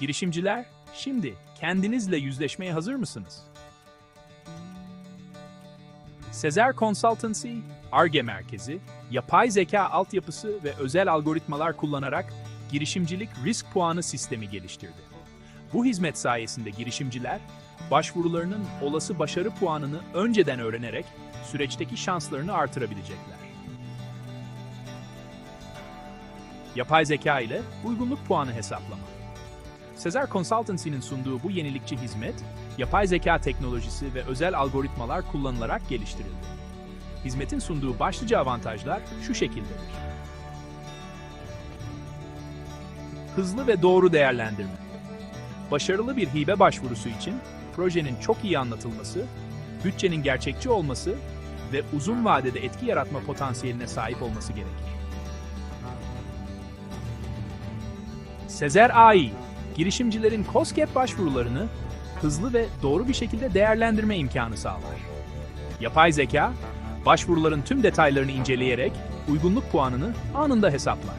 Girişimciler, şimdi kendinizle yüzleşmeye hazır mısınız? Sezer Consultancy, ARGE merkezi, yapay zeka altyapısı ve özel algoritmalar kullanarak girişimcilik risk puanı sistemi geliştirdi. Bu hizmet sayesinde girişimciler, başvurularının olası başarı puanını önceden öğrenerek süreçteki şanslarını artırabilecekler. Yapay zeka ile uygunluk puanı hesaplama. Sezer Consultancy'nin sunduğu bu yenilikçi hizmet, yapay zeka teknolojisi ve özel algoritmalar kullanılarak geliştirildi. Hizmetin sunduğu başlıca avantajlar şu şekildedir. Hızlı ve doğru değerlendirme. Başarılı bir hibe başvurusu için projenin çok iyi anlatılması, bütçenin gerçekçi olması ve uzun vadede etki yaratma potansiyeline sahip olması gerekir. Sezer AI, girişimcilerin COSGAP başvurularını hızlı ve doğru bir şekilde değerlendirme imkanı sağlar. Yapay zeka, başvuruların tüm detaylarını inceleyerek uygunluk puanını anında hesaplar.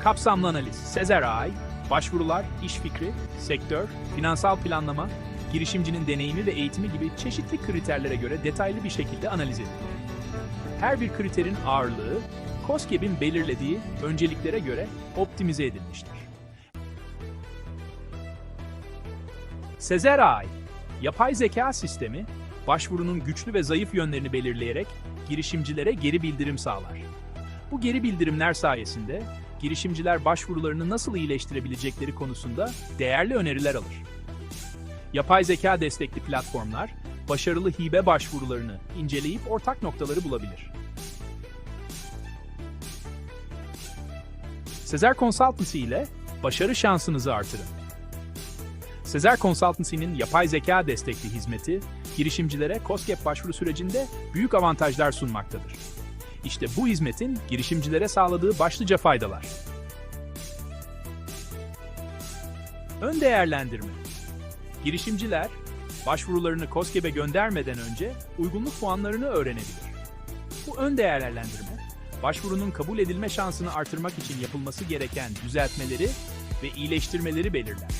Kapsamlı analiz, Sezer AI, başvurular, iş fikri, sektör, finansal planlama, girişimcinin deneyimi ve eğitimi gibi çeşitli kriterlere göre detaylı bir şekilde analiz edilir. Her bir kriterin ağırlığı, COSGAP'in belirlediği önceliklere göre optimize edilmiştir. Sezer AI, yapay zeka sistemi, başvurunun güçlü ve zayıf yönlerini belirleyerek girişimcilere geri bildirim sağlar. Bu geri bildirimler sayesinde girişimciler başvurularını nasıl iyileştirebilecekleri konusunda değerli öneriler alır. Yapay zeka destekli platformlar, başarılı hibe başvurularını inceleyip ortak noktaları bulabilir. Sezer Consultancy ile başarı şansınızı artırın. Sezer Consultancy'nin yapay zeka destekli hizmeti, girişimcilere COSGAP başvuru sürecinde büyük avantajlar sunmaktadır. İşte bu hizmetin girişimcilere sağladığı başlıca faydalar. Ön değerlendirme. Girişimciler, başvurularını COSGAP'e göndermeden önce uygunluk puanlarını öğrenebilir. Bu ön değerlendirme, başvurunun kabul edilme şansını artırmak için yapılması gereken düzeltmeleri ve iyileştirmeleri belirler.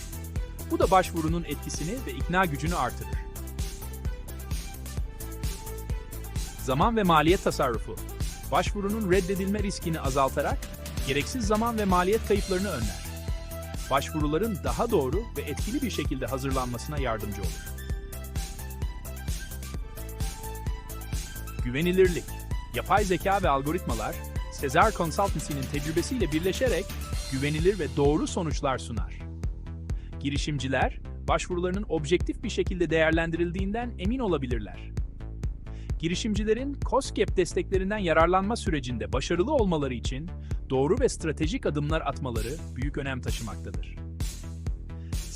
Bu da başvurunun etkisini ve ikna gücünü artırır. Zaman ve maliyet tasarrufu. Başvurunun reddedilme riskini azaltarak gereksiz zaman ve maliyet kayıplarını önler. Başvuruların daha doğru ve etkili bir şekilde hazırlanmasına yardımcı olur. Güvenilirlik. Yapay zeka ve algoritmalar, Sezer Consultancy'nin tecrübesiyle birleşerek güvenilir ve doğru sonuçlar sunar. Girişimciler, başvurularının objektif bir şekilde değerlendirildiğinden emin olabilirler. Girişimcilerin COSGAP desteklerinden yararlanma sürecinde başarılı olmaları için doğru ve stratejik adımlar atmaları büyük önem taşımaktadır.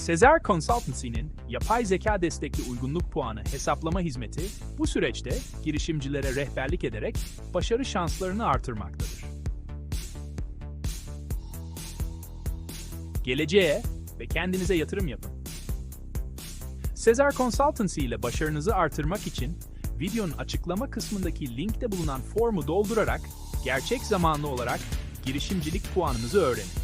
Sezer Consultancy'nin yapay zeka destekli uygunluk puanı hesaplama hizmeti bu süreçte girişimcilere rehberlik ederek başarı şanslarını artırmaktadır. Geleceğe ve kendinize yatırım yapın. Sezer Consultancy ile başarınızı artırmak için videonun açıklama kısmındaki linkte bulunan formu doldurarak gerçek zamanlı olarak girişimcilik puanınızı öğrenin.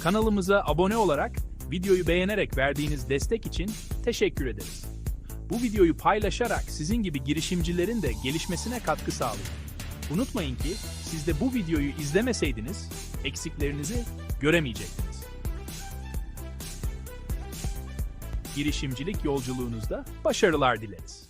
Kanalımıza abone olarak videoyu beğenerek verdiğiniz destek için teşekkür ederiz. Bu videoyu paylaşarak sizin gibi girişimcilerin de gelişmesine katkı sağlayın. Unutmayın ki siz de bu videoyu izlemeseydiniz eksiklerinizi göremeyecektiniz. Girişimcilik yolculuğunuzda başarılar dileriz.